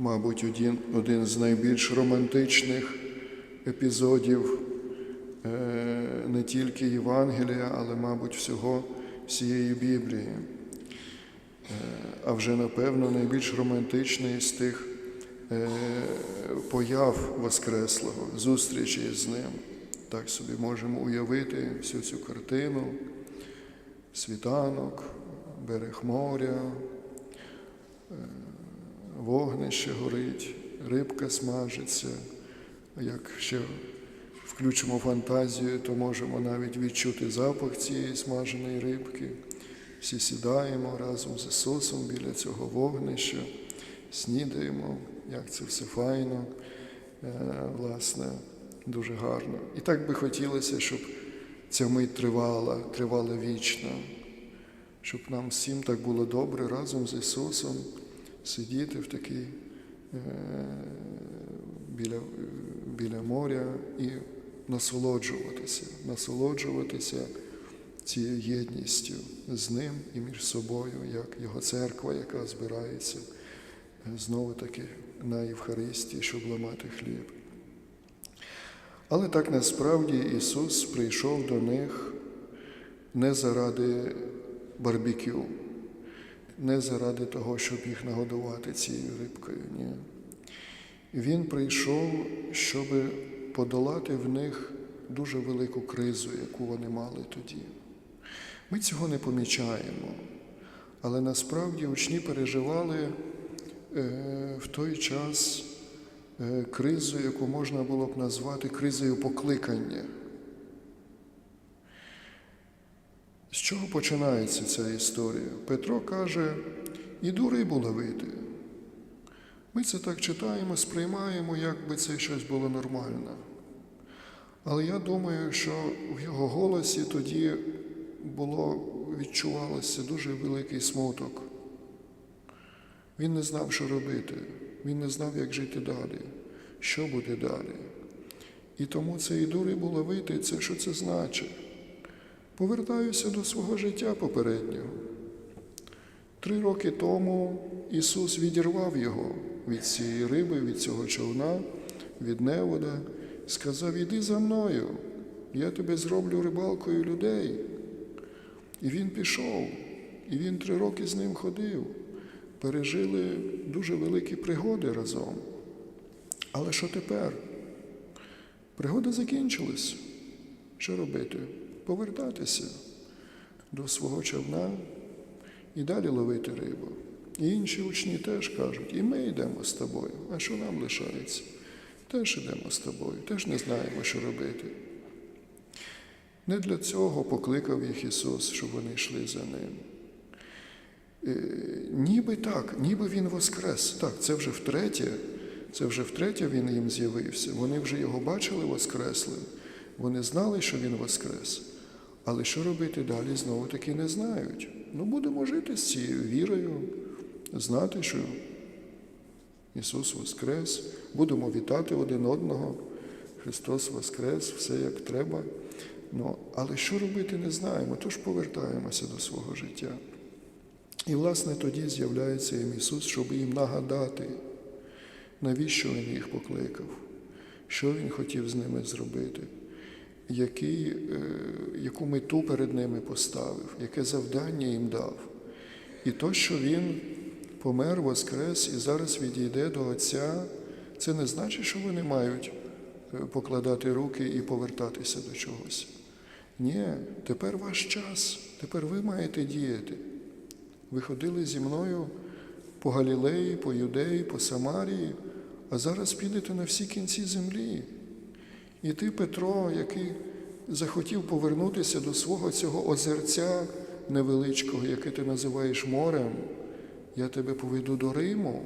мабуть, один, один з найбільш романтичних епізодів е, не тільки Євангелія, але, мабуть, всього всієї Біблії. Е, А вже, напевно, найбільш романтичний з тих е, появ Воскреслого, зустрічі з ним. Так собі можемо уявити всю цю картину, світанок, берег моря, вогнище горить, рибка смажиться. Як ще включимо фантазію, то можемо навіть відчути запах цієї смаженої рибки. Всі сідаємо разом з Ісусом біля цього вогнища, снідаємо, як це все файно, е, власне, дуже гарно. І так би хотілося, щоб ця мить тривала, тривала вічно, щоб нам всім так було добре разом з Ісусом сидіти в такій е, біля, біля моря і насолоджуватися, насолоджуватися цією єдністю з ним і між собою, як його церква, яка збирається е, знову таки на Євхаристії, щоб ламати хліб. Але так насправді Ісус прийшов до них не заради барбекю, не заради того, щоб їх нагодувати цією рибкою. Ні. Він прийшов, щоб подолати в них дуже велику кризу, яку вони мали тоді. Ми цього не помічаємо, але насправді учні переживали е, в той час е, кризу, яку можна було б назвати кризою покликання. Чого починається ця історія? Петро каже: іду рибу ловити. Ми це так читаємо, сприймаємо, як би це щось було нормально. Але я думаю, що в його голосі тоді було, відчувалося дуже великий смуток. Він не знав, що робити, він не знав, як жити далі, що буде далі. І тому це іду рибу ловити, це що це значить? Повертаюся до свого життя попереднього. Три роки тому Ісус відірвав його від цієї риби, від цього човна, від невода, сказав: Іди за мною, я тебе зроблю рибалкою людей. І він пішов, і він три роки з ним ходив. Пережили дуже великі пригоди разом. Але що тепер? Пригода закінчилась. Що робити? Повертатися до свого човна і далі ловити рибу. І інші учні теж кажуть, і ми йдемо з тобою. А що нам лишається? Теж йдемо з тобою, теж не знаємо, що робити. Не для цього покликав їх Ісус, щоб вони йшли за Ним. Е, Ніби так, ніби Він воскрес. Так, це вже втретє, це вже втретє Він їм з'явився. Вони вже його бачили воскреслим. Вони знали, що Він воскрес. Але що робити далі, знову таки не знають. Ну, будемо жити з цією вірою, знати, що Ісус Воскрес, будемо вітати один одного. Христос Воскрес, все як треба. Ну, але що робити, не знаємо, тож повертаємося до свого життя. І, власне, тоді з'являється їм Ісус, щоб їм нагадати, навіщо Він їх покликав, що Він хотів з ними зробити, який, е, яку мету перед ними поставив, яке завдання їм дав. І то, що Він помер, воскрес і зараз відійде до Отця, це не значить, що вони мають е, покладати руки і повертатися до чогось. Ні, тепер ваш час, тепер ви маєте діяти. Ви ходили зі мною по Галілеї, по Юдеї, по Самарії, а зараз підете на всі кінці землі. І ти, Петро, який захотів повернутися до свого цього озерця невеличкого, яке ти називаєш морем, я тебе поведу до Риму,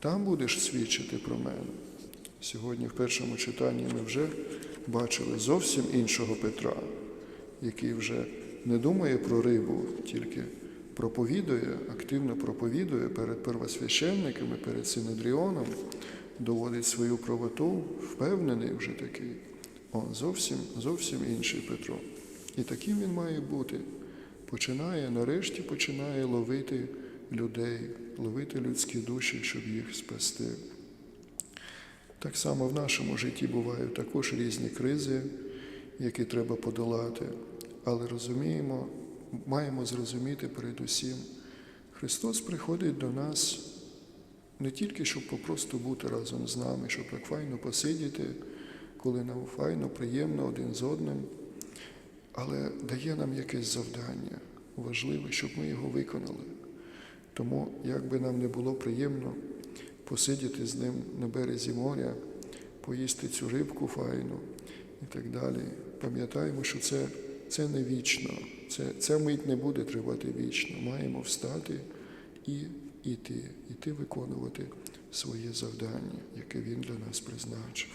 там будеш свідчити про мене. Сьогодні в першому читанні ми вже бачили зовсім іншого Петра, який вже не думає про рибу, тільки проповідує, активно проповідує перед первосвященниками, перед Синедріоном, доводить свою правоту, впевнений вже такий. О, зовсім, зовсім інший Петро. І таким він має бути. Починає, нарешті починає ловити людей, ловити людські душі, щоб їх спасти. Так само в нашому житті бувають також різні кризи, які треба подолати. Але розуміємо, маємо зрозуміти передусім, Христос приходить до нас не тільки, щоб попросту бути разом з нами, щоб так файно посидіти, коли нам файно, приємно один з одним, але дає нам якесь завдання важливе, щоб ми його виконали. Тому, як би нам не було приємно посидіти з ним на березі моря, поїсти цю рибку файну і так далі, пам'ятаємо, що це, це не вічно, це, ця мить не буде тривати вічно. Маємо встати і йти, ти виконувати своє завдання, яке він для нас призначив.